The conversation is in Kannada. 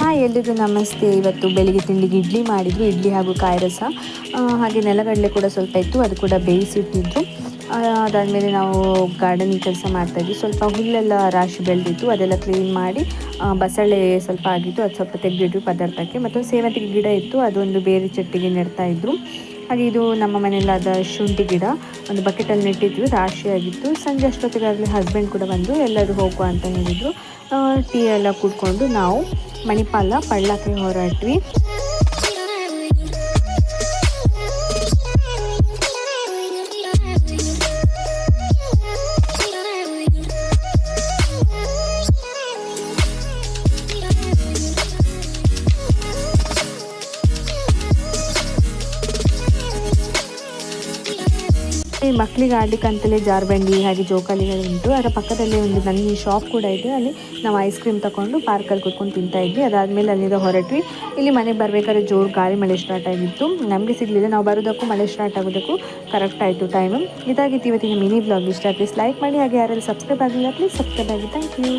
ಹಾಯ್ ಎಲ್ರಿಗೂ ನಮಸ್ತೆ. ಇವತ್ತು ಬೆಳಿಗ್ಗೆ ತಿಂಡಿಗೆ ಇಡ್ಲಿ ಮಾಡಿದ್ರು ಇಡ್ಲಿ ಹಾಗೂ ಕಾಯಿ ರಸ. ಹಾಗೆ ನೆಲಗಡಲೆ ಕೂಡ ಸ್ವಲ್ಪ ಇತ್ತು, ಅದು ಕೂಡ ಬೇಯಿಸಿಟ್ಟಿದ್ದು ಅದಾದಮೇಲೆ ನಾವು ಗಾರ್ಡನ್ ಕೆಲಸ ಮಾಡ್ತಾಯಿದ್ವಿ ಸ್ವಲ್ಪ ಹುಲ್ಲೆಲ್ಲ ರಾಶಿ ಬೆಳೆದಿತ್ತು, ಅದೆಲ್ಲ ಕ್ಲೀನ್ ಮಾಡಿ ಬಸಳೆ ಸ್ವಲ್ಪ ಆಗಿತ್ತು, ಅದು ಸ್ವಲ್ಪ ತೆಗೆದಿಟ್ಟು ಪದಾರ್ಥಕ್ಕೆ. ಮತ್ತು ಸೇವಂತಿಗೆ ಗಿಡ ಇತ್ತು, ಅದೊಂದು ಬೇರೆ ಚಟ್ಟಿಗೆ ನೆಡ್ತಾ ಇದ್ರು. ಹಾಗೆ ಇದು ನಮ್ಮ ಮನೆಯಲ್ಲಾದ ಶುಂಠಿ ಗಿಡ, ಒಂದು ಬಕೆಟಲ್ಲಿ ನೆಟ್ಟಿದ್ವಿ ರಾಶಿಯಾಗಿತ್ತು ಸಂಜೆ ಅಷ್ಟೊತ್ತಿಗಾಗಲೇ ಹಸ್ಬೆಂಡ್ ಕೂಡ ಬಂದು, ಎಲ್ಲರೂ ಹೋಗುವ ಅಂತ ಹೇಳಿದರು. ಟೀ ಎಲ್ಲ ಕುಡ್ಕೊಂಡು ನಾವು ಮಣಿಪಾಲ ಪಳ್ಳಕ್ಕೆ ಹೊರಟ್ವಿ. ಈ ಮಕ್ಕಳಿಗೆ ಆಡ್ಲಿಕ್ಕೆ ಅಂತಲೇ ಜಾರ್ಬಂಡಿ ಹಾಗೆ ಜೋಕಾಲಿಗಳು ಉಂಟು. ಅದರ ಪಕ್ಕದಲ್ಲಿ ಒಂದು ನನ್ನ ಶಾಪ್ ಕೂಡ ಇದೆ. ಅಲ್ಲಿ ನಾವು ಐಸ್ ಕ್ರೀಮ್ ತಗೊಂಡು ಪಾರ್ಕಲ್ಲಿ ಕುತ್ಕೊಂಡು ತಿಂತಾ ಇದ್ವಿ. ಅದಾದಮೇಲೆ ಅಲ್ಲಿಂದ ಹೊರಟ್ವಿ. ಇಲ್ಲಿ ಮನೆಗೆ ಬರಬೇಕಾದ್ರೆ ಜೋರು ಗಾಳಿ, ಮಳೆ ಸ್ಟಾರ್ಟ್ ಆಗಿತ್ತು. ನಮಗೆ ಸಿಗಲಿಲ್ಲ. ನಾವು ಬರೋದಕ್ಕೂ ಮಳೆ ಸ್ಟಾರ್ಟ್ ಆಗೋದಕ್ಕೂ ಕರೆಕ್ಟ್ ಆಯಿತು ಟೈಮು ಇದಾಗಿತ್ತು ಇವತ್ತಿನ ಮಿನಿ ಬ್ಲಾಗ್ ಇಷ್ಟ. ಪ್ಲೀಸ್ ಲೈಕ್ ಮಾಡಿ. ಹಾಗೆ ಯಾರೆಲ್ಲ ಸಬ್ಸ್ಕ್ರೈಬ್ ಆಗಿಲ್ಲ ಪ್ಲೀಸ್ ಸಬ್ಸ್ಕ್ರೈಬ್ ಆಗಿ. Thank you